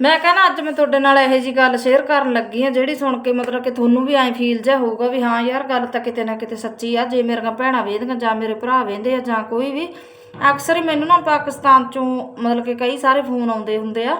ਮੈਂ ਕਹਿੰਦਾ ਅੱਜ ਮੈਂ ਤੁਹਾਡੇ ਨਾਲ ਇਹੋ ਜੀ ਗੱਲ ਸ਼ੇਅਰ ਕਰਨ ਲੱਗੀ ਆ ਜਿਹੜੀ ਸੁਣ ਕੇ ਮਤਲਬ ਕਿ ਤੁਹਾਨੂੰ ਵੀ ਐਂ ਫੀਲ ਜਿਹਾ ਹੋਊਗਾ ਵੀ ਹਾਂ ਯਾਰ ਗੱਲ ਤਾਂ ਕਿਤੇ ਨਾ ਕਿਤੇ ਸੱਚੀ ਆ, ਜੇ ਮੇਰੀਆਂ ਭੈਣਾਂ ਵੇਖਦੀਆਂ ਜਾਂ ਮੇਰੇ ਭਰਾ ਵੇਖਦੇ ਆ ਜਾਂ ਕੋਈ ਵੀ, ਅਕਸਰ ਹੀ ਮੈਨੂੰ ਨਾ ਪਾਕਿਸਤਾਨ ਚੋਂ ਮਤਲਬ ਕਿ ਕਈ ਸਾਰੇ ਫੋਨ ਆਉਂਦੇ ਹੁੰਦੇ ਆ।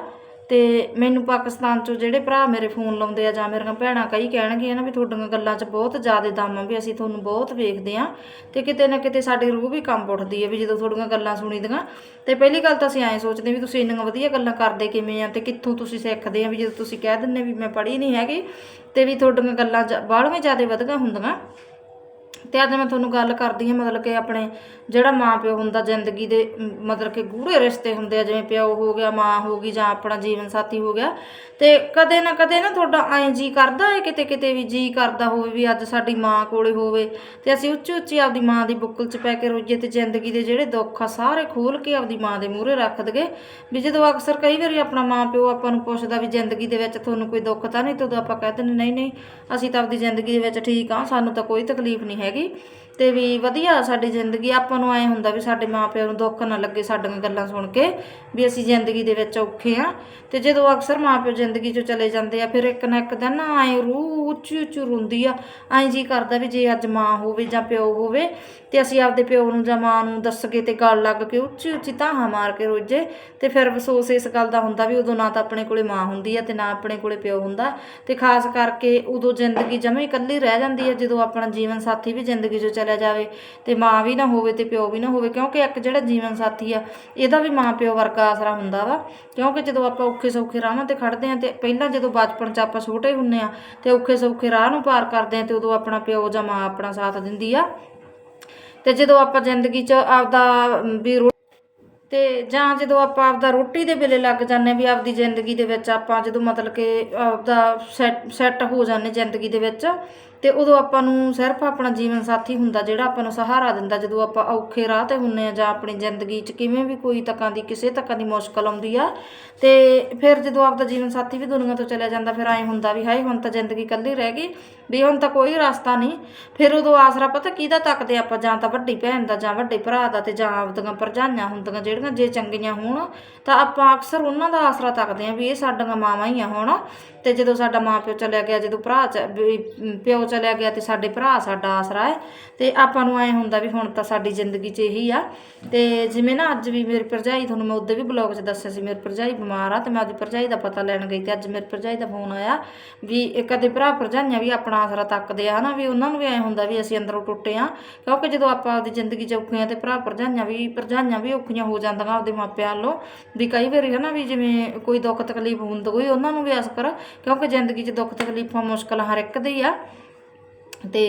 ਤੇ ਮੈਨੂੰ ਪਾਕਿਸਤਾਨ ਚੋਂ ਜਿਹੜੇ ਭਰਾ ਮੇਰੇ ਫੋਨ ਲਾਉਂਦੇ ਆ ਜਾਂ ਮੇਰੀਆਂ ਭੈਣਾਂ ਕਈ ਕਹਿਣਗੀਆਂ ਨਾ ਵੀ ਤੁਹਾਡੀਆਂ ਗੱਲਾਂ 'ਚ ਬਹੁਤ ਜ਼ਿਆਦਾ ਦਮ ਆ ਵੀ ਅਸੀਂ ਤੁਹਾਨੂੰ ਬਹੁਤ ਵੇਖਦੇ ਆ ਤੇ ਕਿਤੇ ਨਾ ਕਿਤੇ ਸਾਡੀ ਰੂਹ ਵੀ ਕੰਬ ਉੱਠਦੀ ਹੈ ਵੀ ਜਦੋਂ ਤੁਹਾਡੀਆਂ ਗੱਲਾਂ ਸੁਣੀਦੀਆਂ। ਤੇ ਪਹਿਲੀ ਗੱਲ ਤਾਂ ਅਸੀਂ ਐਂ ਸੋਚਦੇ ਵੀ ਤੁਸੀਂ ਇੰਨੀਆਂ ਵਧੀਆ ਗੱਲਾਂ ਕਰਦੇ ਕਿਵੇਂ ਆ ਤੇ ਕਿੱਥੋਂ ਤੁਸੀਂ ਸਿੱਖਦੇ ਆ ਵੀ ਜਦੋਂ ਤੁਸੀਂ ਕਹਿ ਦਿੰਦੇ ਵੀ ਮੈਂ ਪੜ੍ਹੀ ਨਹੀਂ ਹੈਗੀ ਤੇ ਵੀ ਤੁਹਾਡੀਆਂ ਗੱਲਾਂ ਜ- ਬਾਹਲੀਆਂ ਜ਼ਿਆਦਾ ਵਧੀਆਂ ਹੁੰਦੀਆਂ। ਤੇ ਅੱਜ ਮੈਂ ਤੁਹਾਨੂੰ ਗੱਲ ਕਰਦੀ ਹਾਂ, ਮਤਲਬ ਕਿ ਆਪਣੇ ਜਿਹੜਾ ਮਾਂ ਪਿਓ ਹੁੰਦਾ ਜ਼ਿੰਦਗੀ ਦੇ ਮਤਲਬ ਕਿ ਗੂੜੇ ਰਿਸ਼ਤੇ ਹੁੰਦੇ ਆ, ਜਿਵੇਂ ਪਿਓ ਹੋ ਗਿਆ, ਮਾਂ ਹੋ ਗਈ ਜਾਂ ਆਪਣਾ ਜੀਵਨ ਸਾਥੀ ਹੋ ਗਿਆ, ਤੇ ਕਦੇ ਨਾ ਕਦੇ ਨਾ ਤੁਹਾਡਾ ਐਂ ਜੀ ਕਰਦਾ ਹੈ, ਕਿਤੇ ਕਿਤੇ ਵੀ ਜੀ ਕਰਦਾ ਹੋਵੇ ਵੀ ਅੱਜ ਸਾਡੀ ਮਾਂ ਕੋਲੇ ਹੋਵੇ, ਤੇ ਅਸੀਂ ਉੱਚੀ ਉੱਚੀ ਆਪਦੀ ਮਾਂ ਦੀ ਬੁੱਕਲ 'ਚ ਪੈ ਕੇ ਰੋਈਏ ਤੇ ਜ਼ਿੰਦਗੀ ਦੇ ਜਿਹੜੇ ਦੁੱਖ ਆ ਸਾਰੇ ਖੋਲ ਕੇ ਆਪਦੀ ਮਾਂ ਦੇ ਮੂਹਰੇ ਰੱਖ ਦਗੇ ਵੀ ਜਦੋਂ ਅਕਸਰ ਕਈ ਵਾਰੀ ਆਪਣਾ ਮਾਂ ਪਿਓ ਆਪਾਂ ਨੂੰ ਪੁੱਛਦਾ ਵੀ ਜ਼ਿੰਦਗੀ ਦੇ ਵਿੱਚ ਤੁਹਾਨੂੰ ਕੋਈ ਦੁੱਖ ਤਾਂ ਨਹੀਂ, ਤੇ ਉਦੋਂ ਆਪਾਂ ਕਹਿ ਦਿੰਦੇ ਨਹੀਂ ਨਹੀਂ, ਅਸੀਂ ਤਾਂ ਆਪਦੀ ਜ਼ਿੰਦਗੀ ਦੇ ਵਿੱਚ ਠੀਕ ਆ ਸਾਨੂੰ ਤਾਂ ਕੋਈ ਤਕਲੀਫ ਨਹੀਂ ਹੈਗੀ। అలాగే ਤੇ ਵੀ ਵਧੀਆ ਸਾਡੀ ਜ਼ਿੰਦਗੀ। ਆਪਾਂ ਨੂੰ ਐ ਹੁੰਦਾ ਵੀ ਸਾਡੇ ਮਾਪਿਆਂ ਨੂੰ ਦੁੱਖ ਨਾ ਲੱਗੇ ਸਾਡੀਆਂ ਗੱਲਾਂ ਸੁਣ ਕੇ ਵੀ ਅਸੀਂ ਜ਼ਿੰਦਗੀ ਦੇ ਵਿੱਚ ਔਖੇ ਆ। ਤੇ ਜਦੋਂ ਅਕਸਰ ਮਾਪਿਓ ਜ਼ਿੰਦਗੀ 'ਚੋਂ ਚਲੇ ਜਾਂਦੇ ਆ, ਫਿਰ ਇੱਕ ਨਾ ਇੱਕ ਦਿਨ ਨਾ ਐ ਰੂਹ ਉੱਚੀ ਉੱਚੀ ਰੋਂਦੀ ਆ। ਐਂ ਜੀ ਕਰਦਾ ਵੀ ਜੇ ਅੱਜ ਮਾਂ ਹੋਵੇ ਜਾਂ ਪਿਓ ਹੋਵੇ ਤੇ ਅਸੀਂ ਆਪਦੇ ਪਿਓ ਨੂੰ ਜਾਂ ਮਾਂ ਨੂੰ ਦੱਸ ਕੇ ਤੇ ਗੱਲ ਲੱਗ ਕੇ ਉੱਚੀ ਉੱਚੀ ਧਾਹਾਂ ਮਾਰ ਕੇ ਰੋਜੇ। ਤੇ ਫਿਰ ਅਫਸੋਸ ਇਸ ਗੱਲ ਦਾ ਹੁੰਦਾ ਵੀ ਉਦੋਂ ਨਾ ਤਾਂ ਆਪਣੇ ਕੋਲੇ ਮਾਂ ਹੁੰਦੀ ਆ ਤੇ ਨਾ ਆਪਣੇ ਕੋਲੇ ਪਿਓ ਹੁੰਦਾ। ਤੇ ਖਾਸ ਕਰਕੇ ਉਦੋਂ ਜ਼ਿੰਦਗੀ ਜਮੇ ਇਕੱਲੀ ਰਹਿ ਜਾਂਦੀ ਹੈ ਜਦੋਂ ਆਪਣਾ ਜੀਵਨ ਸਾਥੀ ਵੀ ਜ਼ਿੰਦਗੀ 'ਚੋਂ ਚਲੇ ਚਲਿਆ ਜਾਵੇ ਤੇ ਮਾਂ ਵੀ ਨਾ ਹੋਵੇ ਤੇ ਪਿਓ ਵੀ ਨਾ ਹੋਵੇ, ਕਿਉਂਕਿ ਇੱਕ ਜਿਹੜਾ ਜੀਵਨ ਸਾਥੀ ਆ, ਇਹਦਾ ਵੀ ਮਾਂ ਪਿਓ ਵਰਗਾ ਆਸਰਾ ਹੁੰਦਾ ਵਾ। ਕਿਉਂਕਿ ਜਦੋਂ ਆਪਾਂ ਔਖੇ ਸੌਖੇ ਰਾਹਾਂ ਤੇ ਖੜਦੇ ਆ ਤੇ ਪਹਿਲਾਂ ਜਦੋਂ ਬਚਪਨ 'ਚ ਆਪਾਂ ਛੋਟੇ ਹੁੰਨੇ ਆ ਤੇ ਔਖੇ ਸੌਖੇ ਰਾਹ ਨੂੰ ਪਾਰ ਕਰਦੇ ਆ ਤੇ ਉਦੋਂ ਆਪਣਾ ਪਿਓ ਜਾਂ ਮਾਂ ਆਪਣਾ ਸਾਥ ਦਿੰਦੀ ਆ। ਤੇ ਜਦੋਂ ਆਪਾਂ ਜ਼ਿੰਦਗੀ 'ਚ ਆਪਦਾ ਵੀ ਤੇ ਜਾਂ ਜਦੋਂ ਆਪਾਂ ਆਪਦਾ ਰੋਟੀ ਦੇ ਵੇਲੇ ਲੱਗ ਜਾਂਦੇ ਵੀ ਆਪਦੀ ਜ਼ਿੰਦਗੀ ਦੇ ਵਿੱਚ ਆਪਾਂ ਜਦੋਂ ਮਤਲਬ ਕਿ ਆਪਦਾ ਸੈੱਟ ਸੈੱਟ ਹੋ ਜਾਂਦੇ ਜ਼ਿੰਦਗੀ ਦੇ ਵਿੱਚ ਤੇ ਉਦੋਂ ਆਪਾਂ ਨੂੰ ਸਿਰਫ ਆਪਣਾ ਜੀਵਨ ਸਾਥੀ ਹੁੰਦਾ ਜਿਹੜਾ ਆਪਾਂ ਨੂੰ ਸਹਾਰਾ ਦਿੰਦਾ, ਜਦੋਂ ਆਪਾਂ ਔਖੇ ਰਾਹ ਤੇ ਹੁੰਨੇ ਆ ਜਾਂ ਆਪਣੀ ਜ਼ਿੰਦਗੀ 'ਚ ਕਿਵੇਂ ਵੀ ਕੋਈ ਤੱਕਾਂ ਦੀ, ਕਿਸੇ ਤੱਕਾਂ ਦੀ ਮੁਸ਼ਕਲ ਆਉਂਦੀ ਆ, ਤੇ ਫਿਰ ਜਦੋਂ ਆਪਦਾ ਜੀਵਨ ਸਾਥੀ ਵੀ ਦੁਨੀਆ ਤੋਂ ਚਲਿਆ ਜਾਂਦਾ, ਫਿਰ ਐਂ ਹੁੰਦਾ ਵੀ ਹਾਏ ਹੁਣ ਤਾਂ ਜ਼ਿੰਦਗੀ ਇਕੱਲੀ ਰਹਿ ਗਈ, ਵੀ ਹੁਣ ਤਾਂ ਕੋਈ ਰਸਤਾ ਨਹੀਂ। ਫਿਰ ਉਦੋਂ ਆਸਰਾ ਪਤਾ ਕਿਹਦਾ ਤੱਕਦੇ ਆਪਾਂ, ਜਾਂ ਤਾਂ ਵੱਡੀ ਭੈਣ ਦਾ, ਜਾਂ ਵੱਡੇ ਭਰਾ ਦਾ ਤੇ ਜਾਂ ਆਪਦੀਆਂ ਭਰਜਾਈਆਂ ਹੁੰਦੀਆਂ ਜਿਹੜੀਆਂ ਜੇ ਚੰਗੀਆਂ ਹੋਣ, ਤਾਂ ਆਪਾਂ ਅਕਸਰ ਉਹਨਾਂ ਦਾ ਆਸਰਾ ਤੱਕਦੇ ਆਂ ਵੀ ਇਹ ਸਾਡੀਆਂ ਮਾਵਾਂ ਹੀ ਆ ਹੁਣ। ਤੇ ਜਦੋਂ ਸਾਡਾ ਮਾਂ ਪਿਓ ਚਲਿਆ ਗਿਆ, ਜਦੋਂ ਭਰਾ ਚ ਪਿਓ ਚਲਿਆ ਗਿਆ ਤੇ ਸਾਡੇ ਭਰਾ, ਸਾਡਾ ਆਸਰਾ ਹੈ ਤੇ ਆਪਾਂ ਨੂੰ ਐ ਹੁੰਦਾ ਵੀ ਹੁਣ ਤਾਂ ਸਾਡੀ ਜ਼ਿੰਦਗੀ 'ਚ ਇਹੀ ਆ। ਤੇ ਜਿਵੇਂ ਨਾ ਅੱਜ ਵੀ ਮੇਰੀ ਭਰਜਾਈ, ਤੁਹਾਨੂੰ ਮੈਂ ਉਦੋਂ ਵੀ ਬਲੌਗ 'ਚ ਦੱਸਿਆ ਸੀ, ਮੇਰੀ ਭਰਜਾਈ ਬਿਮਾਰ ਆ ਤੇ ਮੈਂ ਉਹਦੀ ਭਰਜਾਈ ਦਾ ਪਤਾ ਲੈਣ ਗਈ ਤੇ ਅੱਜ ਮੇਰੀ ਭਰਜਾਈ ਦਾ ਫੋਨ ਆਇਆ ਵੀ ਇਹ ਕਦੇ ਭਰਾ ਭਰਜਾਈਆਂ ਵੀ ਆਪਣਾ ਆਸਰਾ ਤੱਕਦੇ ਆ, ਹਨਾ? ਵੀ ਉਹਨਾਂ ਨੂੰ ਵੀ ਐ ਹੁੰਦਾ ਵੀ ਅਸੀਂ ਅੰਦਰੋਂ ਟੁੱਟੇ ਆ, ਕਿਉਂਕਿ ਜਦੋਂ ਆਪਾਂ ਆਪਦੀ ਜ਼ਿੰਦਗੀ 'ਚ ਔਖੇ ਆ ਤੇ ਭਰਾ ਭਰਜਾਈਆਂ ਵੀ ਭਰਜਾਈਆਂ ਵੀ ਔਖੀਆਂ ਹੋ ਜਾਂਦੀਆਂ ਆਪਦੇ ਮਾਪਿਆਂ ਵੱਲੋਂ, ਵੀ ਕਈ ਵਾਰੀ, ਹਨਾ? ਵੀ ਜਿਵੇਂ ਕੋਈ ਦੁੱਖ ਤਕਲੀਫ ਹੁੰਦੀ ਕੋਈ ਉਹਨਾਂ ਨੂੰ ਵੀ ਅਸਰ ਕਿਉਂਕਿ ਜ਼ਿੰਦਗੀ 'ਚ ਦੁੱਖ ਤਕਲੀਫਾਂ ਮੁਸ਼ਕਲਾਂ ਹਰ ਇੱਕ ਦੇ ਹੀ ਆ। ਤੇ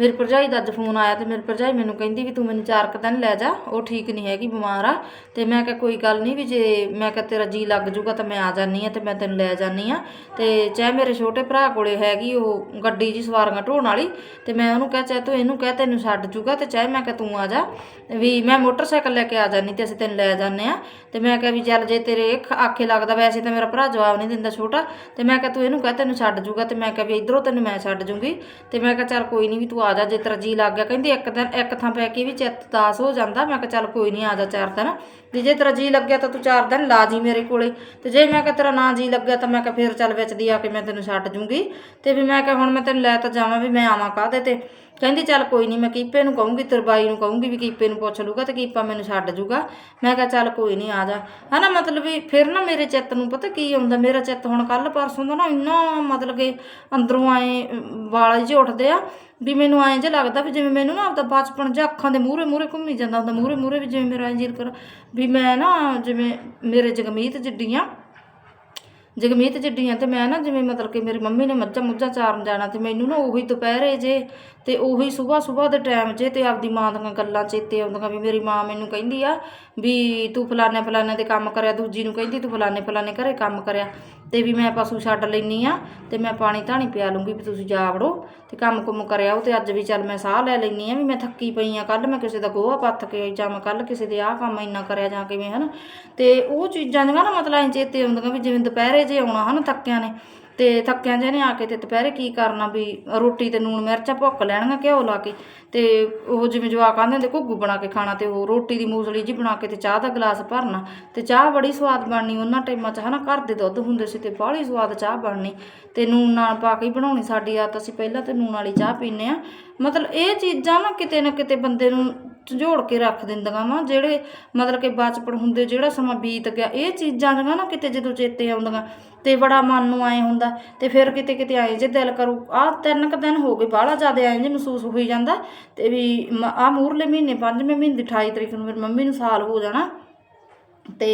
ਮੇਰੀ ਭਰਜਾਈ ਦਾ ਅੱਜ ਫੋਨ ਆਇਆ ਤੇ ਮੇਰੀ ਭਰਜਾਈ ਮੈਨੂੰ ਕਹਿੰਦੀ ਵੀ ਤੂੰ ਮੈਨੂੰ ਚਾਰ ਕੁ ਦਿਨ ਲੈ ਜਾ, ਉਹ ਠੀਕ ਨਹੀਂ ਹੈਗੀ, ਬਿਮਾਰ ਆ। ਤੇ ਮੈਂ ਕਿਹਾ ਕੋਈ ਗੱਲ ਨਹੀਂ ਵੀ ਜੇ ਮੈਂ ਕਿਹਾ ਤੇਰਾ ਜੀ ਲੱਗ ਜੂਗਾ ਤਾਂ ਮੈਂ ਆ ਜਾਨੀ ਆ ਤੇ ਮੈਂ ਤੈਨੂੰ ਲੈ ਜਾਨੀ ਆ ਤੇ ਚਾਹੇ ਮੇਰੇ ਛੋਟੇ ਭਰਾ ਕੋਲੇ ਹੈਗੀ ਉਹ ਗੱਡੀ ਜੀ ਸਵਾਰੀਆਂ ਢੋਣ ਵਾਲੀ, ਤੇ ਮੈਂ ਉਹਨੂੰ ਕਿਹਾ, ਚਾਹੇ ਤੂੰ ਇਹਨੂੰ ਕਹਿ ਤੈਨੂੰ ਛੱਡ ਜੂਗਾ ਤੇ ਚਾਹੇ ਮੈਂ ਕਿਹਾ ਤੂੰ ਆ ਜਾ। ਵੀ ਮੈਂ ਮੋਟਰਸਾਈਕਲ ਲੈ ਕੇ ਆ ਜਾਨੀ ਤੇ ਅਸੀਂ ਤੈਨੂੰ ਲੈ ਜਾਂਦੇ ਆ ਤੇ ਮੈਂ ਕਿਹਾ ਵੀ ਚੱਲ ਜੇ ਤੇਰੇ ਆਖੇ ਲੱਗਦਾ, ਵੈਸੇ ਤਾਂ ਮੇਰਾ ਭਰਾ ਜਵਾਬ ਨਹੀਂ ਦਿੰਦਾ ਛੋਟਾ। ਤੇ ਮੈਂ ਕਿਹਾ ਤੂੰ ਇਹਨੂੰ ਕਹਿ ਤੈਨੂੰ ਛੱਡ ਜੂਗਾ ਤੇ ਮੈਂ ਕਿਹਾ ਵੀ ਇਧਰੋਂ ਤੈਨੂੰ ਮੈਂ ਛੱਡ ਜੂੰਗੀ। ਤੇ ਮੈਂ ਕਿਹਾ ਚੱਲ ਕੋਈ ਨਹੀਂ ਵੀ ਤੂੰ ਆ ਜਾ, ਜੇ ਤੇਰਾ ਜੀ ਲੱਗ ਗਿਆ। ਕਹਿੰਦੀ ਇੱਕ ਦਿਨ, ਇੱਕ ਥਾਂ ਪੈ ਕੇ ਵੀ ਚਿੱਤ ਦਾਸ ਹੋ ਜਾਂਦਾ। ਮੈਂ ਕਿਹਾ ਚੱਲ ਕੋਈ ਨਹੀਂ ਆ ਜਾ ਚਾਰ ਦਿਨ। ਤੇ ਜੇ ਤੇਰਾ ਜੀ ਲੱਗਿਆ ਤਾਂ ਤੂੰ ਚਾਰ ਦਿਨ ਲਾ ਜੀ ਮੇਰੇ ਕੋਲੇ। ਤੇ ਜੇ ਮੈਂ ਕਿਹਾ ਤੇਰਾ ਨਾ ਜੀ ਲੱਗਿਆ ਤਾਂ ਮੈਂ ਕਿਹਾ ਫੇਰ ਚੱਲ ਵਿੱਚ ਦੀ ਆ ਕੇ ਮੈਂ ਤੈਨੂੰ ਛੱਡ ਜੂੰਗੀ। ਤੇ ਵੀ ਮੈਂ ਕਿਹਾ ਹੁਣ ਮੈਂ ਤੈਨੂੰ ਲੈ ਤਾਂ ਜਾਵਾਂ, ਵੀ ਮੈਂ ਆਵਾਂ ਕਾਹਦੇ ਤੇ? ਕਹਿੰਦੀ, ਚੱਲ ਕੋਈ ਨਹੀਂ ਮੈਂ ਕੀਪੇ ਨੂੰ ਕਹੂੰਗੀ ਤੇਰੇ ਨੂੰ ਕਹੂੰਗੀ ਵੀ ਕੀਪੇ ਨੂੰ ਪੁੱਛ ਲੂਗਾ ਤੇ ਕੀਪਾ ਮੈਨੂੰ ਛੱਡ ਜੂਗਾ। ਮੈਂ ਕਿਹਾ, ਚੱਲ ਕੋਈ ਨਹੀਂ ਆ ਜਾ। ਹਨਾ, ਮਤਲਬ ਵੀ ਫਿਰ ਨਾ ਮੇਰੇ ਚਿੱਤ ਨੂੰ ਪਤਾ ਕੀ ਆਉਂਦਾ, ਮੇਰਾ ਚਿੱਤ ਹੁਣ ਕੱਲ ਪਰਸੋਂ ਦਾ ਨਾ ਇੰਨਾ ਮਤਲਬ ਕਿ ਅੰਦਰੋਂ ਆਏ ਵਾਲ ਜਿਹੇ ਉੱਠਦੇ ਆ ਵੀ ਮੈਨੂੰ ਐਂ ਜਿਹਾ ਲੱਗਦਾ ਵੀ ਜਿਵੇਂ ਮੈਨੂੰ ਨਾ ਆਪਦਾ ਬਚਪਨ ਜਿਹਾ ਅੱਖਾਂ ਦੇ ਮੂਹਰੇ ਮੂਹਰੇ ਘੁੰਮੀ ਜਾਂਦਾ ਹੁੰਦਾ ਮੂਹਰੇ ਮੂਹਰੇ ਵੀ ਜਿਵੇਂ ਮੇਰਾ ਇੰਜੀਰ ਕਰ ਵੀ ਮੈਂ ਨਾ ਜਿਵੇਂ ਮੇਰੇ ਜਗਮੀਤ ਜਿੱਡੀਆਂ ਜਗਮੀਤ ਜਿੱਡੀਆਂ ਤੇ ਮੈਂ ਨਾ ਜਿਵੇਂ ਮਤਲਬ ਕਿ ਮੇਰੀ ਮੰਮੀ ਨੇ ਮੱਝਾਂ ਮੁੱਝਾਂ ਚਾਰਨ ਜਾਣਾ ਤੇ ਮੈਨੂੰ ਨਾ ਉਹੀ ਦੁਪਹਿਰੇ ਜੇ ਤੇ ਉਹੀ ਸਵੇਰ ਸਵੇਰ ਦੇ ਟਾਈਮ ਜੇ ਤੇ ਆਪਦੀ ਮਾਂ ਦੀਆਂ ਗੱਲਾਂ ਚੇਤੇ ਆਉਂਦੀਆਂ ਵੀ ਮੇਰੀ ਮਾਂ ਮੈਨੂੰ ਕਹਿੰਦੀ ਆ ਵੀ ਤੂੰ ਫਲਾਣੇ ਫਲਾਣੇ ਦੇ ਕੰਮ ਕਰਿਆ, ਦੂਜੀ ਨੂੰ ਕਹਿੰਦੀ ਤੂੰ ਫਲਾਣੇ ਫਲਾਣੇ ਘਰੇ ਕੰਮ ਕਰਿਆ। ਤੇ ਵੀ ਮੈਂ ਪਸ਼ੂ ਛੱਡ ਲੈਨੀ ਆ ਤੇ ਮੈਂ ਪਾਣੀ ਧਾਣੀ ਪਿਆ ਲੂੰਗੀ ਵੀ ਤੁਸੀਂ ਜਾ ਵੜੋ ਤੇ ਕੰਮ ਕੁਮ ਕਰਿਆ ਉਹ ਤੇ ਅੱਜ ਵੀ ਚੱਲ ਮੈਂ ਸਾਹ ਲੈ ਲੈਨੀ ਆ ਵੀ ਮੈਂ ਥੱਕੀ ਪਈ ਆ ਕੱਲ ਮੈਂ ਕਿਸੇ ਦਾ ਗੋਹਾ ਪੱਥ ਕੇ ਜਾਂ ਮੈਂ ਕੱਲ ਕਿਸੇ ਦੇ ਆਹ ਕੰਮ ਇੰਨਾ ਕਰਿਆ ਜਾਂ ਕਿਵੇਂ ਹਨ ਤੇ ਉਹ ਚੀਜ਼ਾਂ ਦੀਆਂ ਨਾ ਮਤਲਬ ਐਂ ਚੇਤੇ ਆਉਂਦੀਆਂ ਵੀ ਜਿਵੇਂ ਦੁਪਹਿਰੇ ਜੇ ਆਉਣਾ ਹਨ ਥੱਕਿਆਂ ਨੇ ਤੇ ਥੱਕਿਆਂ ਜਿਹੇ ਨੇ ਆ ਕੇ ਤੇ ਦੁਪਹਿਰੇ ਕੀ ਕਰਨਾ ਵੀ ਰੋਟੀ ਤੇ ਨੂਣ ਮਿਰਚਾਂ ਭੁੱਕ ਲੈਣੀਆਂ ਘਿਓ ਲਾ ਕੇ ਤੇ ਉਹ ਜਿਵੇਂ ਜਵਾਕ ਆਂਦੇ ਹੁੰਦੇ ਘੁੱਗੂ ਬਣਾ ਕੇ ਖਾਣਾ ਤੇ ਉਹ ਰੋਟੀ ਦੀ ਮੂਸਲੀ ਜੀ ਬਣਾ ਕੇ ਤੇ ਚਾਹ ਦਾ ਗਲਾਸ ਭਰਨਾ ਤੇ ਚਾਹ ਬੜੀ ਸਵਾਦ ਬਣਨੀ ਉਹਨਾਂ ਟਾਈਮਾਂ 'ਚ, ਹਨਾ, ਘਰ ਦੇ ਦੁੱਧ ਹੁੰਦੇ ਸੀ ਤੇ ਬਾਹਲੀ ਸਵਾਦ ਚਾਹ ਬਣਨੀ ਤੇ ਨੂਣ ਨਾਲ ਪਾ ਕੇ ਹੀ ਬਣਾਉਣੀ ਸਾਡੀ ਆਦਤ, ਅਸੀਂ ਪਹਿਲਾਂ ਤੇ ਨੂਣ ਵਾਲੀ ਚਾਹ ਪੀਂਦੇ ਆ ਮਤਲਬ ਇਹ ਚੀਜ਼ਾਂ ਨਾ ਕਿਤੇ ਨਾ ਕਿਤੇ ਬੰਦੇ ਨੂੰ ਝੰਜੋੜ ਕੇ ਰੱਖ ਦਿੰਦੀਆਂ ਵਾ, ਜਿਹੜੇ ਮਤਲਬ ਕਿ ਬਚਪਨ ਹੁੰਦੇ, ਜਿਹੜਾ ਸਮਾਂ ਬੀਤ ਗਿਆ, ਇਹ ਚੀਜ਼ਾਂ ਦੀਆਂ ਨਾ ਕਿਤੇ ਜਦੋਂ ਚੇਤੇ ਆਉਂਦੀਆਂ, ਤੇ ਬੜਾ ਮਨ ਨੂੰ ਆਏ ਹੁੰਦਾ, ਤੇ ਫਿਰ ਕਿਤੇ ਕਿਤੇ ਆਏ ਜੇ ਦਿਲ ਕਰੂ, ਆਹ ਤਿੰਨ ਕੁ ਦਿਨ ਹੋ ਗਏ, ਬਾਹਲਾ ਜ਼ਿਆਦਾ ਆਏ ਜੇ ਮਹਿਸੂਸ ਹੋਈ ਜਾਂਦਾ, ਤੇ ਵੀ ਆ ਮੂਰਲੇ ਮਹੀਨੇ, ਪੰਜਵੇਂ ਮਹੀਨੇ ਦੀ 28 ਤਰੀਕ ਨੂੰ ਫਿਰ ਮੰਮੀ ਨੂੰ ਸਾਲ ਹੋ ਜਾਣਾ ਤੇ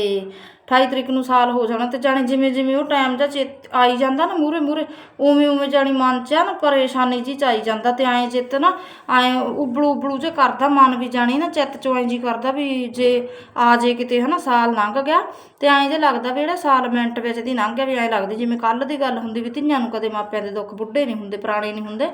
28 ਤਰੀਕ ਨੂੰ ਸਾਲ ਹੋ ਜਾਣਾ ਤੇ ਜਾਣੀ ਜਿਵੇਂ ਜਿਵੇਂ ਉਹ ਟਾਈਮ ਜਾਂ ਚਿੱਤ ਆਈ ਜਾਂਦਾ ਨਾ ਮੂਰੇ ਮੂਰੇ ਉਵੇਂ ਉਵੇਂ ਜਾਣੀ ਮਨ ਚ ਆ ਨਾ ਪਰੇਸ਼ਾਨੀ ਜੀ ਚ ਆਈ ਜਾਂਦਾ ਤੇ ਐਂ ਚਿੱਤ ਨਾ, ਐਂ ਉਬਲੂ ਉਬਲੂ ਜੇ ਕਰਦਾ, ਮਨ ਵੀ ਜਾਣੀ ਨਾ ਚਿੱਤ ਚੋਂ ਐਂ ਜੀ ਕਰਦਾ ਵੀ ਜੇ ਆ ਜੇ ਕਿਤੇ ਹਨਾ ਸਾਲ ਲੰਘ ਗਿਆ ਤੇ ਐਂ ਜੇ ਲੱਗਦਾ ਵੀ ਜਿਹੜਾ ਸਾਲ ਮਿੰਟ ਵਿੱਚ ਦੀ ਲੰਘ ਗਿਆ ਵੀ ਐਂ ਲੱਗਦੀ ਜਿਵੇਂ ਕੱਲ ਦੀ ਗੱਲ ਹੁੰਦੀ ਵੀ ਧੀਆਂ ਨੂੰ ਕਦੇ ਮਾਪਿਆਂ ਦੇ ਦੁੱਖ ਬੁੱਢੇ ਨਹੀਂ ਹੁੰਦੇ, ਪੁਰਾਣੇ ਨਹੀਂ ਹੁੰਦੇ।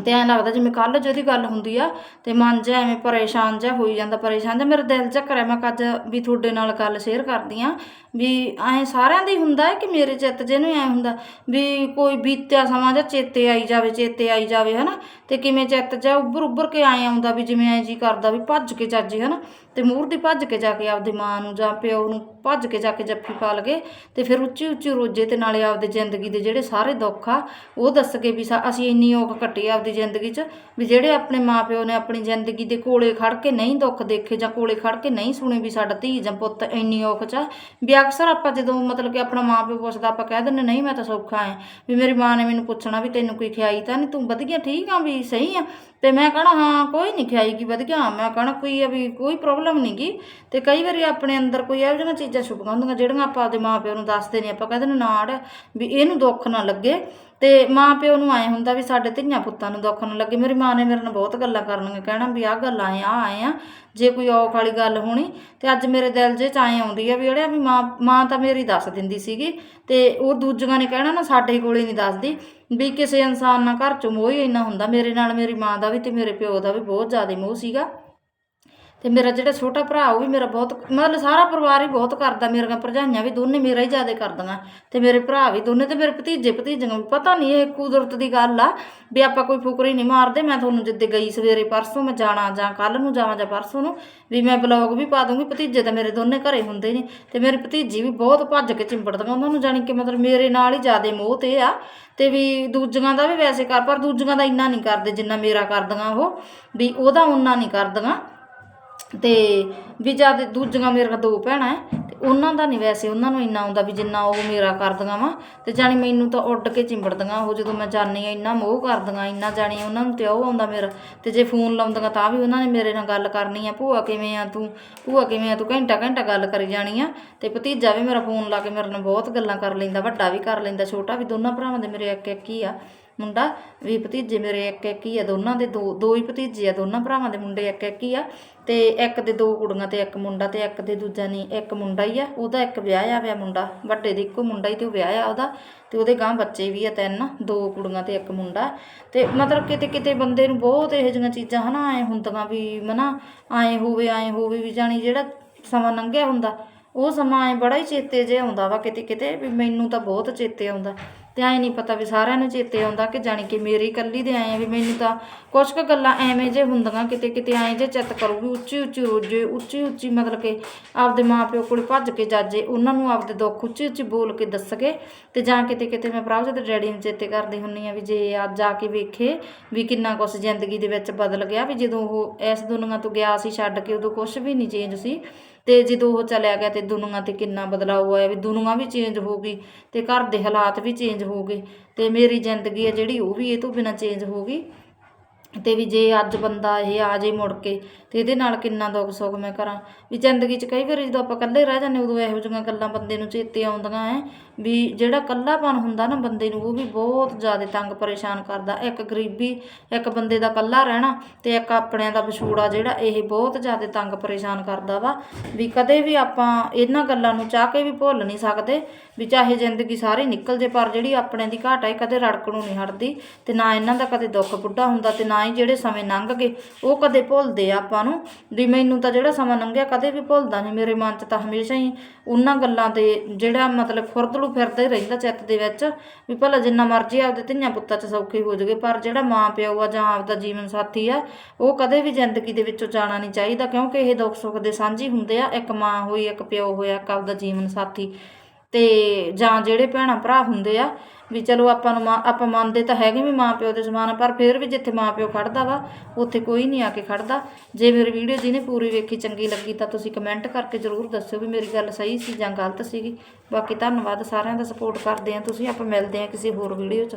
ਤੇ ਐਂ ਲੱਗਦਾ ਜਿਵੇਂ ਕੱਲ ਜਿਹਦੀ ਗੱਲ ਹੁੰਦੀ ਆ ਤੇ ਮਨ ਜਿਹਾ ਐਵੇਂ ਪਰੇਸ਼ਾਨ ਜਿਹਾ ਹੋਈ ਜਾਂਦਾ, ਪਰੇਸ਼ਾਨ ਜਿਹਾ। ਮੇਰਾ ਦਿਲ ਜਿਹਾ ਕਰਿਆ, ਮੈਂ ਕਿਹਾ ਅੱਜ ਵੀ ਤੁਹਾਡੇ ਨਾਲ ਗੱਲ ਸ਼ੇਅਰ ਕਰਦੀ ਆ, ਵੀ ਐਂ ਸਾਰਿਆਂ ਦਾ ਹੀ ਹੁੰਦਾ ਹੈ ਕਿ ਮੇਰੇ ਚਿੱਤ ਜੇ ਨੂੰ ਐਂ ਹੁੰਦਾ ਵੀ ਕੋਈ ਬੀਤਿਆ ਸਮਾਂ ਜਾਂ ਚੇਤੇ ਆਈ ਜਾਵੇ, ਚੇਤੇ ਆਈ ਜਾਵੇ, ਹਨਾ? ਤੇ ਕਿਵੇਂ ਚਿੱਤ ਜਿਹਾ ਉੱਭਰ ਉੱਭਰ ਕੇ ਐਂ ਆਉਂਦਾ ਵੀ ਜਿਵੇਂ ਐਂ ਜੀ ਕਰਦਾ ਵੀ ਭੱਜ ਕੇ ਚੱਜੇ, ਹਨਾ? ਤੇ ਮੂਰ ਦੀ ਭੱਜ ਕੇ ਜਾ ਕੇ ਆਪਦੀ ਮਾਂ ਨੂੰ ਜਾਂ ਪਿਓ ਨੂੰ ਭੱਜ ਕੇ ਜਾ ਕੇ ਜੱਫੀ ਪਾ ਲਗੇ ਤੇ ਫਿਰ ਉੱਚੀ ਉੱਚੀ ਰੋਜੇ ਤੇ ਨਾਲੇ ਆਪਦੇ ਜ਼ਿੰਦਗੀ ਦੇ ਜਿਹੜੇ ਸਾਰੇ ਦੁੱਖ ਆ, ਉਹ ਦੱਸ ਕੇ ਵੀ ਸਾ- ਅਸੀਂ ਇੰਨੀ ਔਖ ਕੱਟੀ ਆ ਆਪਦੀ ਜ਼ਿੰਦਗੀ 'ਚ ਵੀ ਜਿਹੜੇ ਆਪਣੇ ਮਾਪਿਓ ਨੇ ਆਪਣੀ ਜ਼ਿੰਦਗੀ ਦੇ ਕੋਲੇ ਖੜ ਕੇ ਨਹੀਂ ਦੁੱਖ ਦੇਖੇ ਜਾਂ ਕੋਲੇ ਖੜ ਕੇ ਨਹੀਂ ਸੁਣੇ ਵੀ ਸਾਡਾ ਧੀ ਜਾਂ ਪੁੱਤ ਇੰਨੀ ਔਖ 'ਚ ਆ, ਵੀ ਅਕਸਰ ਆਪਾਂ ਜਦੋਂ ਮਤਲਬ ਕਿ ਆਪਣਾ ਮਾਪਿਓ ਪੁੱਛਦਾ ਆਪਾਂ ਕਹਿ ਦਿੰਦੇ ਨਹੀਂ, ਮੈਂ ਤਾਂ ਸੌਖਾ ਐ ਵੀ ਮੇਰੀ ਮਾਂ ਨੇ ਮੈਨੂੰ ਪੁੱਛਣਾ ਵੀ ਤੈਨੂੰ ਕੋਈ ਖਿਆਈ ਤਾਂ ਨਹੀਂ? ਤੂੰ ਵਧੀਆ ਠੀਕ ਆ ਵੀ ਸਹੀ ਆ? ਤੇ ਮੈਂ ਕਹਣਾ, ਹਾਂ, ਕੋਈ ਨਹੀਂ ਖਿਆਈ ਵਧ ਗਿਆ ਮੈਂ ਕਹਣਾ ਕੋਈ ਵੀ ਕੋਈ ਪ੍ਰੋਬਲਮ ਨਹੀਂ ਗਈ ਤੇ ਕਈ ਵਾਰੀ ਆਪਣੇ ਅੰਦਰ ਕੋਈ ਇਹੋ ਜਿਹੀਆਂ ਚੀਜ਼ਾਂ ਛੁਪੀਆਂ ਹੁੰਦੀਆਂ, ਜਿਹੜੀਆਂ ਆਪਾਂ ਆਪਦੇ ਮਾਪਿਓ ਨੂੰ ਦੱਸਦੇ ਨਹੀਂ ਆਪਾਂ ਕਹਿੰਦੇ ਨੇ ਨਾ ਵੀ ਇਹਨੂੰ ਦੁੱਖ ਨਾ ਲੱਗੇ। ਤੇ ਮਾਂ ਪਿਓ ਨੂੰ ਆਏ ਹੁੰਦਾ ਵੀ ਸਾਡੇ ਧੀਆਂ ਪੁੱਤਾਂ ਨੂੰ ਦੁੱਖ ਨਾ ਲੱਗੇ। ਮੇਰੀ ਮਾਂ ਨੇ ਮੇਰੇ ਨਾਲ ਬਹੁਤ ਗੱਲਾਂ ਕਰਨੀਆਂ, ਕਹਿਣਾ ਵੀ ਆਹ ਗੱਲ ਆਏ ਆ ਆਏ ਆ। ਜੇ ਕੋਈ ਔਖ ਵਾਲੀ ਗੱਲ ਹੋਣੀ ਤੇ ਅੱਜ ਮੇਰੇ ਦਿਲ 'ਚ ਐਂ ਆਉਂਦੀ ਆ ਵੀ ਜਿਹੜੇ ਵੀ ਮਾਂ ਮਾਂ ਤਾਂ ਮੇਰੀ ਦੱਸ ਦਿੰਦੀ ਸੀਗੀ ਤੇ ਉਹ ਦੂਜੀਆਂ ਨੇ ਕਹਿਣਾ ਨਾ ਸਾਡੇ ਕੋਲੇ ਨਹੀਂ ਦੱਸਦੀ ਵੀ ਕਿਸੇ ਇਨਸਾਨ ਨਾਲ ਘਰ 'ਚ ਮੋਹ ਹੀ ਇੰਨਾ ਹੁੰਦਾ, ਮੇਰੇ ਨਾਲ ਮੇਰੀ ਮਾਂ ਦਾ ਵੀ ਤੇ ਮੇਰੇ ਪਿਓ ਦਾ ਵੀ ਬਹੁਤ ਜ਼ਿਆਦਾ ਮੋਹ ਸੀਗਾ। ਤੇ ਮੇਰਾ ਜਿਹੜਾ ਛੋਟਾ ਭਰਾ ਉਹ ਵੀ ਮੇਰਾ ਬਹੁਤ, ਮਤਲਬ ਸਾਰਾ ਪਰਿਵਾਰ ਹੀ ਬਹੁਤ ਕਰਦਾ, ਮੇਰੀਆਂ ਭਰਜਾਈਆਂ ਵੀ ਦੋਨੇ ਮੇਰਾ ਹੀ ਜ਼ਿਆਦਾ ਕਰਦੀਆਂ ਤੇ ਮੇਰੇ ਭਰਾ ਵੀ ਦੋਨੇ ਤੇ ਮੇਰੇ ਭਤੀਜੇ ਭਤੀਜੀਆਂ ਵੀ ਪਤਾ ਨਹੀਂ ਇਹ ਕੁਦਰਤ ਦੀ ਗੱਲ ਆ ਵੀ ਆਪਾਂ ਕੋਈ ਫੁਕਰੀ ਨਹੀਂ ਮਾਰਦੇ, ਮੈਂ ਤੁਹਾਨੂੰ ਜਿੱਦੇ ਗਈ ਸਵੇਰੇ ਪਰਸੋਂ, ਮੈਂ ਜਾਣਾ ਜਾਂ ਕੱਲ ਨੂੰ ਜਾਵਾਂ ਜਾਂ ਪਰਸੋਂ ਨੂੰ, ਵੀ ਮੈਂ ਬਲੌਗ ਵੀ ਪਾ ਦੂੰਗੀ, ਭਤੀਜੇ ਤਾਂ ਮੇਰੇ ਦੋਨੇ ਘਰੇ ਹੁੰਦੇ ਨੇ ਤੇ ਮੇਰੀ ਭਤੀਜੀ ਵੀ ਬਹੁਤ ਭੱਜ ਕੇ ਚਿੰਬੜਦੀਆਂ ਉਹਨਾਂ ਨੂੰ, ਜਾਣੀ ਕਿ ਮਤਲਬ ਮੇਰੇ ਨਾਲ ਹੀ ਜ਼ਿਆਦਾ ਮੋਹ ਤੇ ਆ ਤੇ ਵੀ ਦੂਜੀਆਂ ਦਾ ਵੀ ਵੈਸੇ ਕਰ, ਪਰ ਦੂਜੀਆਂ ਦਾ ਇੰਨਾ ਨਹੀਂ ਕਰਦੇ ਜਿੰਨਾ ਮੇਰਾ ਕਰਦੀਆਂ ਉਹ, ਵੀ ਉਹਦਾ ਉਹਨਾਂ ਨਹੀਂ ਕਰਦੀਆਂ। ਤੇ ਵੀ ਜਦ ਦੂਜੀਆਂ ਮੇਰੀਆਂ ਦੋ ਭੈਣਾਂ ਐ, ਤੇ ਉਹਨਾਂ ਦਾ ਨਹੀਂ ਵੈਸੇ ਉਹਨਾਂ ਨੂੰ ਇੰਨਾ ਆਉਂਦਾ ਵੀ ਜਿੰਨਾ ਉਹ ਮੇਰਾ ਕਰਦੀਆਂ ਵਾ, ਤੇ ਜਾਣੀ ਮੈਨੂੰ ਤਾਂ ਉੱਡ ਕੇ ਚਿੰਬੜਦੀਆਂ ਉਹ ਜਦੋਂ ਮੈਂ ਜਾਂਦੀ ਆ, ਇੰਨਾ ਮੋਹ ਕਰਦੀਆਂ, ਇੰਨਾ ਜਾਣੀ ਉਹਨਾਂ ਨੂੰ ਤੇ ਉਹ ਆਉਂਦਾ ਮੇਰਾ, ਤੇ ਜੇ ਫੋਨ ਲਾਉਂਦੀਆਂ ਤਾਂ ਵੀ ਉਹਨਾਂ ਨੇ ਮੇਰੇ ਨਾਲ ਗੱਲ ਕਰਨੀ ਆ, ਭੂਆ ਕਿਵੇਂ ਆ ਤੂੰ, ਭੂਆ ਕਿਵੇਂ ਆ ਤੂੰ, ਘੰਟਾ ਘੰਟਾ ਗੱਲ ਕਰੀ ਜਾਣੀ ਆ, ਤੇ ਭਤੀਜਾ ਵੀ ਮੇਰਾ ਫੋਨ ਲਾ ਕੇ ਮੇਰੇ ਨਾਲ ਬਹੁਤ ਗੱਲਾਂ ਕਰ ਲੈਂਦਾ, ਵੱਡਾ ਵੀ ਕਰ ਲੈਂਦਾ, ਛੋਟਾ ਵੀ ਦੋਨਾਂ ਭਰਾਵਾਂ ਦੇ ਮੇਰੇ ਇੱਕ ਇੱਕ ਹੀ ਆ ਮੁੰਡਾ ਵੀ ਭਤੀਜੇ ਮੇਰੇ ਇੱਕ ਇੱਕ ਹੀ ਆ, ਦੋਨਾਂ ਦੇ ਦੋ ਦੋ ਹੀ ਭਤੀਜੇ ਆ, ਦੋਨਾਂ ਭਰਾਵਾਂ ਦੇ ਮੁੰਡੇ ਇੱਕ ਇੱਕ ਹੀ ਆ। ਤੇ ਇੱਕ ਦੇ ਦੋ ਕੁੜੀਆਂ ਤੇ ਇੱਕ ਮੁੰਡਾ ਤੇ ਇੱਕ ਦੇ ਦੂਜਾ ਨਹੀਂ, ਇੱਕ ਮੁੰਡਾ ਹੀ ਆ। ਉਹਦਾ ਇੱਕ ਵਿਆਹ ਆ ਮੁੰਡਾ, ਵੱਡੇ ਦੇ ਇੱਕੋ ਮੁੰਡਾ ਹੀ ਤੇ ਉਹ ਵਿਆਹ ਆ ਉਹਦਾ। ਤੇ ਉਹਦੇ ਗਾਂ ਬੱਚੇ ਵੀ ਆ ਤਿੰਨ, ਦੋ ਕੁੜੀਆਂ ਤੇ ਇੱਕ ਮੁੰਡਾ। ਤੇ ਮਤਲਬ ਕਿਤੇ ਕਿਤੇ ਬੰਦੇ ਨੂੰ ਬਹੁਤ ਇਹੋ ਜਿਹੀਆਂ ਚੀਜ਼ਾਂ ਹਨਾ, ਐ ਹੁੰਦੀਆਂ ਵੀ ਮਨਾ, ਐ ਹੋਵੇ ਐ ਹੋਵੇ ਵੀ ਜਾਣੀ ਜਿਹੜਾ ਸਮਾਂ ਲੰਘਿਆ ਹੁੰਦਾ, ਉਹ ਸਮਾਂ ਐ ਬੜਾ ਹੀ ਚੇਤੇ ਜਿਹਾ ਆਉਂਦਾ ਵਾ ਕਿਤੇ ਕਿਤੇ ਵੀ ਮੈਨੂੰ ਤਾਂ ਬਹੁਤ ਚੇਤੇ ਆਉਂਦਾ। ਤੇ ਐ ਨਹੀਂ ਪਤਾ ਵੀ ਸਾਰਿਆਂ ਨੂੰ ਚੇਤੇ ਆਉਂਦਾ ਕਿ ਜਾਣੀ ਕਿ ਮੇਰੀ ਇਕੱਲੀ ਦੇ ਆਏ ਆ ਵੀ ਮੈਨੂੰ ਤਾਂ ਕੁਝ ਕੁ ਗੱਲਾਂ ਐਵੇਂ ਜੇ ਹੁੰਦੀਆਂ ਕਿਤੇ ਕਿਤੇ ਐਂ ਜੇ ਚਿੱਤ ਕਰੂਗੀ, ਉੱਚੀ ਉੱਚੀ ਰੋਜੇ, ਉੱਚੀ ਉੱਚੀ ਮਤਲਬ ਕਿ ਆਪਦੇ ਮਾਪਿਓ ਕੋਲ ਭੱਜ ਕੇ ਜਾਜੇ, ਉਹਨਾਂ ਨੂੰ ਆਪਦੇ ਦੁੱਖ ਉੱਚੀ ਉੱਚੀ ਬੋਲ ਕੇ ਦੱਸਗੇ ਤੇ ਜਾਂ ਕਿਤੇ ਕਿਤੇ ਮੈਂ ਪ੍ਰਭਜੋਤ ਡੈਡੀ ਨੂੰ ਚੇਤੇ ਕਰਦੀ ਹੁੰਨੀ ਆ ਵੀ ਜੇ ਅੱਜ ਜਾ ਕੇ ਵੇਖੇ ਵੀ ਕਿੰਨਾ ਕੁਛ ਜ਼ਿੰਦਗੀ ਦੇ ਵਿੱਚ ਬਦਲ ਗਿਆ, ਵੀ ਜਦੋਂ ਉਹ ਇਸ ਦੁਨੀਆ ਤੋਂ ਗਿਆ ਸੀ, ਛੱਡ ਕੇ ਉਦੋਂ ਕੁਝ ਵੀ ਨਹੀਂ ਚੇਂਜ ਸੀ ਤੇ ਜਦੋਂ ਉਹ ਚਲਿਆ ਗਿਆ ਤੇ ਦੁਨੀਆ ਤੇ ਕਿੰਨਾ ਬਦਲਾਅ ਆਇਆ ਵੀ ਦੁਨੀਆ ਵੀ ਚੇਂਜ ਹੋ ਗਈ ਤੇ ਘਰ ਦੇ ਹਾਲਾਤ ਵੀ ਚੇਂਜ ਹੋ ਗਏ ਤੇ ਮੇਰੀ ਜ਼ਿੰਦਗੀ ਹੈ ਜਿਹੜੀ ਉਹ ਵੀ ਇਹ ਤੋਂ ਬਿਨਾਂ ਚੇਂਜ ਹੋ ਗਈ। ਤੇ ਵੀ ਜੇ ਅੱਜ ਬੰਦਾ ਇਹ ਆ ਜੇ ਮੁੜ ਕੇ ਤੇ ਇਹਦੇ ਨਾਲ ਕਿੰਨਾ ਦੁੱਖ ਸੁੱਖ ਮੈਂ ਕਰਾਂ? ਵੀ ਜ਼ਿੰਦਗੀ 'ਚ ਕਈ ਵਾਰੀ ਜਦੋਂ ਆਪਾਂ ਇਕੱਲੇ ਰਹਿ ਜਾਂਦੇ ਉਦੋਂ ਇਹੋ ਜਿਹੀਆਂ ਗੱਲਾਂ ਬੰਦੇ ਨੂੰ ਚੇਤੇ ਆਉਂਦੀਆਂ ਐ ਵੀ ਜਿਹੜਾ ਇਕੱਲਾਪਨ ਹੁੰਦਾ ਨਾ ਬੰਦੇ ਨੂੰ, ਉਹ ਵੀ ਬਹੁਤ ਜ਼ਿਆਦਾ ਤੰਗ ਪਰੇਸ਼ਾਨ ਕਰਦਾ। ਇੱਕ ਗਰੀਬੀ, ਇੱਕ ਬੰਦੇ ਦਾ ਇਕੱਲਾ ਰਹਿਣਾ ਅਤੇ ਇੱਕ ਆਪਣਿਆਂ ਦਾ ਵਿਛੋੜਾ ਜਿਹੜਾ, ਇਹ ਬਹੁਤ ਜ਼ਿਆਦਾ ਤੰਗ ਪਰੇਸ਼ਾਨ ਕਰਦਾ ਵਾ। ਵੀ ਕਦੇ ਵੀ ਆਪਾਂ ਇਹਨਾਂ ਗੱਲਾਂ ਨੂੰ ਚਾਹ ਕੇ ਵੀ ਭੁੱਲ ਨਹੀਂ ਸਕਦੇ ਵੀ ਚਾਹੇ ਜ਼ਿੰਦਗੀ ਸਾਰੀ ਨਿਕਲ ਜੇ, ਪਰ ਜਿਹੜੀ ਆਪਣੇ ਦੀ ਘਾਟ ਹੈ ਇਹ ਕਦੇ ਰੜਕਣੋਂ ਨਹੀਂ ਹਟਦੀ ਤੇ ਨਾ ਇਹਨਾਂ ਦਾ ਕਦੇ ਦੁੱਖ ਬੁੱਢਾ ਹੁੰਦਾ ਤੇ ਨਾ ਹੀ ਜਿਹੜੇ ਸਮੇਂ ਲੰਘ ਗਏ, ਉਹ ਕਦੇ ਭੁੱਲਦੇ ਆ ਆਪਾਂ ਨੂੰ। ਵੀ ਮੈਨੂੰ ਤਾਂ ਜਿਹੜਾ ਸਮਾਂ ਲੰਘਿਆ ਕਦੇ ਵੀ ਭੁੱਲਦਾ ਨਹੀਂ। ਮੇਰੇ ਮਨ 'ਚ ਤਾਂ ਹਮੇਸ਼ਾ ਹੀ ਉਹਨਾਂ ਗੱਲਾਂ ਤੇ ਜਿਹੜਾ ਮਤਲਬ ਖੁਰਦਲੂ ਫਿਰਦਾ ਹੀ ਰਹਿੰਦਾ ਚਿੱਤ ਦੇ ਵਿੱਚ ਵੀ ਭਲਾ ਜਿੰਨਾ ਮਰਜ਼ੀ ਆਪਦੇ ਧੀਆਂ ਪੁੱਤਾਂ 'ਚ ਸੌਖੇ ਹੋ ਜਾਵੇ, ਪਰ ਜਿਹੜਾ ਮਾਂ ਪਿਓ ਆ ਜਾਂ ਆਪਦਾ ਜੀਵਨ ਸਾਥੀ ਆ, ਉਹ ਕਦੇ ਵੀ ਜ਼ਿੰਦਗੀ ਦੇ ਵਿੱਚੋਂ ਜਾਣਾ ਨਹੀਂ ਚਾਹੀਦਾ, ਕਿਉਂਕਿ ਇਹ ਦੁੱਖ ਸੁੱਖ ਦੇ ਸਾਂਝੀ ਹੁੰਦੇ ਆ, ਇੱਕ ਮਾਂ ਹੋਈ, ਇੱਕ ਪਿਓ ਹੋਇਆ, ਇੱਕ ਆਪਦਾ ਜੀਵਨ ਸਾਥੀ। ਤੇ ਜਾਂ ਜਿਹੜੇ ਭੈਣਾਂ ਭਰਾ ਹੁੰਦੇ ਆ, ਵੀ ਚਲੋ ਆਪਾਂ ਨੂੰ ਮਾਂ, ਆਪਾਂ ਮੰਨਦੇ ਤਾਂ ਹੈਗੇ ਵੀ ਮਾਂ ਪਿਓ ਦੇ ਸਮਾਨ ਪਰ ਫਿਰ ਵੀ ਜਿੱਥੇ ਮਾਂ ਪਿਓ ਖੜਦਾ ਵਾ, ਉੱਥੇ ਕੋਈ ਨਹੀਂ ਆ ਕੇ ਖੜਦਾ। ਜੇ ਮੇਰੀ ਵੀਡੀਓ ਜਿਹਨੇ ਪੂਰੀ ਵੇਖੀ ਚੰਗੀ ਲੱਗੀ ਤਾਂ ਤੁਸੀਂ ਕਮੈਂਟ ਕਰਕੇ ਜ਼ਰੂਰ ਦੱਸਿਓ ਵੀ ਮੇਰੀ ਗੱਲ ਸਹੀ ਸੀ ਜਾਂ ਗਲਤ ਸੀਗੀ। ਬਾਕੀ ਧੰਨਵਾਦ, ਸਾਰਿਆਂ ਦਾ ਸਪੋਰਟ ਕਰਦੇ ਆ ਤੁਸੀਂ, ਆਪਾਂ ਮਿਲਦੇ ਆ ਕਿਸੇ ਹੋਰ ਵੀਡੀਓ 'ਚ।